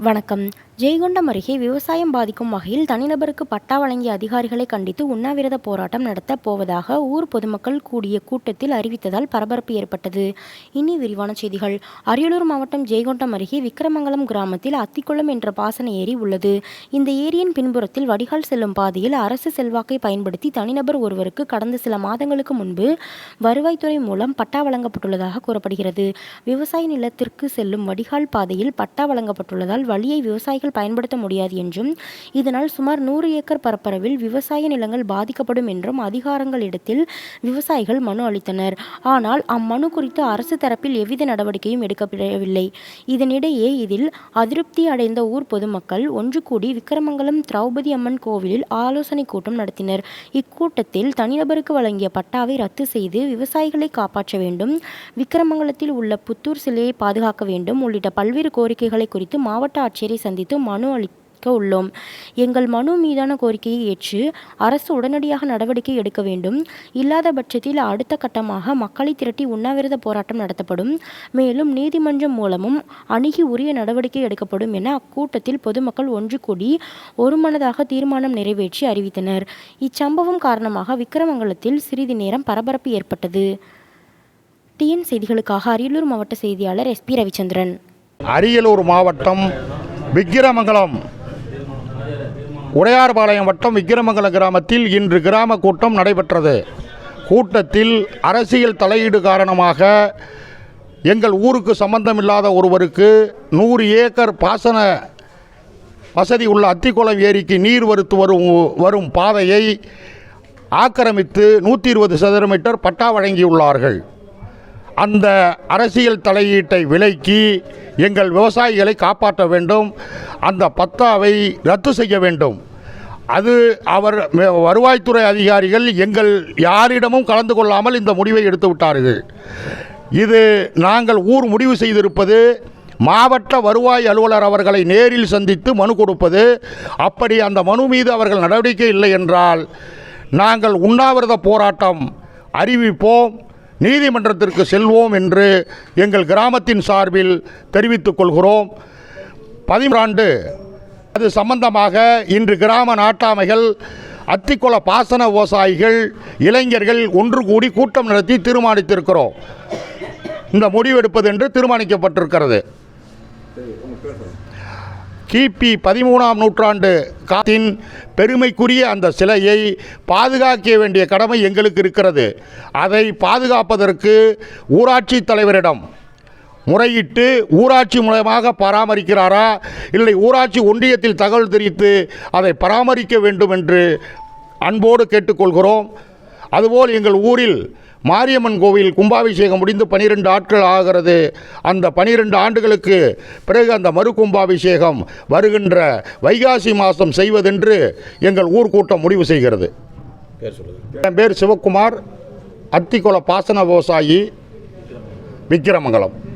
வணக்கம். ஜெய்கொண்டம் அருகே விவசாயம் பாதிக்கும் வகையில் தனிநபருக்கு பட்டா வழங்கிய அதிகாரிகளை கண்டித்து உண்ணாவிரத போராட்டம் நடத்த போவதாக ஊர் பொதுமக்கள் கூடிய கூட்டத்தில் அறிவித்ததால் பரபரப்பு ஏற்பட்டது. இனி விரிவான செய்திகள். அரியலூர் மாவட்டம் ஜெய்கொண்டம் அருகே விக்கிரமங்கலம் கிராமத்தில் அத்திக்குளம் என்ற பாசன ஏரி உள்ளது. இந்த ஏரியின் பின்புறத்தில் வடிகால் செல்லும் பாதையில் அரசு செல்வாக்கை பயன்படுத்தி தனிநபர் ஒருவருக்கு கடந்த சில மாதங்களுக்கு முன்பு வருவாய்த்துறை மூலம் பட்டா வழங்கப்பட்டுள்ளதாக கூறப்படுகிறது. விவசாய நிலத்திற்கு செல்லும் வடிகால் பாதையில் பட்டா வழங்கப்பட்டுள்ளதால் வழியை விவசாயிகள் பயன்படுத்த முடியாது என்றும் இதனால் சுமார் நூறு ஏக்கர் பரப்பளவில் விவசாய நிலங்கள் பாதிக்கப்படும் என்றும் அதிகாரங்களிடத்தில் விவசாயிகள் மனு அளித்தனர். ஆனால் அம்மனு குறித்து அரசு தரப்பில் எவ்வித நடவடிக்கையும் எடுக்கப்படவில்லை. இதனிடையே இதில் அதிருப்தி அடைந்த ஊர் பொதுமக்கள் ஒன்று கூடி விக்கிரமங்கலம் திரௌபதி அம்மன் கோவிலில் ஆலோசனை கூட்டம் நடத்தினர். இக்கூட்டத்தில் தனிநபருக்கு வழங்கிய பட்டாவை ரத்து செய்து விவசாயிகளை காப்பாற்ற வேண்டும் விக்கிரமங்கலத்தில் உள்ள புத்தூர் சிலையை பாதுகாக்க வேண்டும் உள்ளிட்ட பல்வேறு கோரிக்கைகளை குறித்து மாவட்ட ஆட்சியரை சந்தித்து மனு அளிக்க உள்ளோம். எங்கள் மனு மீதான கோரிக்கையை ஏற்று அரசு உடனடியாக நடவடிக்கை எடுக்க வேண்டும். இல்லாத பட்சத்தில் அடுத்த கட்டமாக மக்களை திரட்டி உண்ணாவிரத போராட்டம் நடத்தப்படும். மேலும் நீதிமன்றம் மூலமும் அணுகி உரிய நடவடிக்கை எடுக்கப்படும் என அக்கூட்டத்தில் பொதுமக்கள் ஒன்று கூடி ஒருமனதாக தீர்மானம் நிறைவேற்றி அறிவித்தனர். இச்சம்பவம் காரணமாக விக்கிரமங்கலத்தில் சிறிது நேரம் பரபரப்பு ஏற்பட்டது. டிஎன் செய்திகளுக்காக அரியலூர் மாவட்ட செய்தியாளர் எஸ் பி ரவிச்சந்திரன். அரியலூர் மாவட்டம் விக்கிரமங்கலம். உடையார்பாளையம் வட்டம் விக்கிரமங்கலம் கிராமத்தில் இன்று கிராம கூட்டம் நடைபெற்றது. கூட்டத்தில் அரசியல் தலையீடு காரணமாக எங்கள் ஊருக்கு சம்பந்தமில்லாத ஒருவருக்கு நூறு ஏக்கர் பாசன வசதி உள்ள அத்திக்குளம் ஏரிக்கு நீர் வருத்து வரும் வரும் பாதையை ஆக்கிரமித்து நூற்றி இருபது சதுர மீட்டர் பட்டா வழங்கியுள்ளார்கள். அந்த அரசியல் தலையீட்டை விலக்கி எங்கள் விவசாயிகளை காப்பாற்ற வேண்டும் அந்த பத்தாவை ரத்து செய்ய வேண்டும். அது அவர் வருவாய்த்துறை அதிகாரிகள் எங்கள் யாரிடமும் கலந்து கொள்ளாமல் இந்த முடிவை எடுத்து விட்டார்கள். இது நாங்கள் ஊர் முடிவு செய்திருப்பது மாவட்ட வருவாய் அலுவலர் அவர்களை நேரில் சந்தித்து மனு கொடுப்பது அப்படி அந்த மனு மீது அவர்கள் நடவடிக்கை இல்லை என்றால் நாங்கள் உண்ணாவிரத போராட்டம் அறிவிப்போம். நீதிமன்றத்திற்கு செல்வோம் என்று எங்கள் கிராமத்தின் சார்பில் தெரிவித்துக் கொள்கிறோம். பதிமூன்றாண்டு அது சம்பந்தமாக இன்று கிராம நாட்டாமைகள் அத்திக்குள பாசன விவசாயிகள் இளைஞர்கள் ஒன்று கூடி கூட்டம் நடத்தி தீர்மானித்திருக்கிறோம். இந்த முடிவெடுப்பது என்று தீர்மானிக்கப்பட்டிருக்கிறது. கிபி பதிமூணாம் நூற்றாண்டு காத்தின் பெருமைக்குரிய அந்த சிலையை பாதுகாக்க வேண்டிய கடமை எங்களுக்கு இருக்கிறது. அதை பாதுகாப்பதற்கு ஊராட்சி தலைவரிடம் முறையிட்டு ஊராட்சி மூலமாக பராமரிக்கிறாரா? இல்லை ஊராட்சி ஒன்றியத்தில் தகவல் தெரிவித்து அதை பராமரிக்க வேண்டும் என்று அன்போடு கேட்டுக்கொள்கிறோம். அதுபோல் எங்கள் ஊரில் மாரியம்மன் கோவில் கும்பாபிஷேகம் முடிந்து பனிரெண்டு ஆட்கள் ஆகிறது. அந்த பனிரெண்டு ஆண்டுகளுக்கு பிறகு அந்த மறு கும்பாபிஷேகம் வருகின்ற வைகாசி மாதம் செய்வதென்று எங்கள் ஊர் கூட்டம் முடிவு செய்கிறது. என் பேர் சிவக்குமார். அத்திக்குள பாசன விவசாயி விக்கிரமங்கலம்.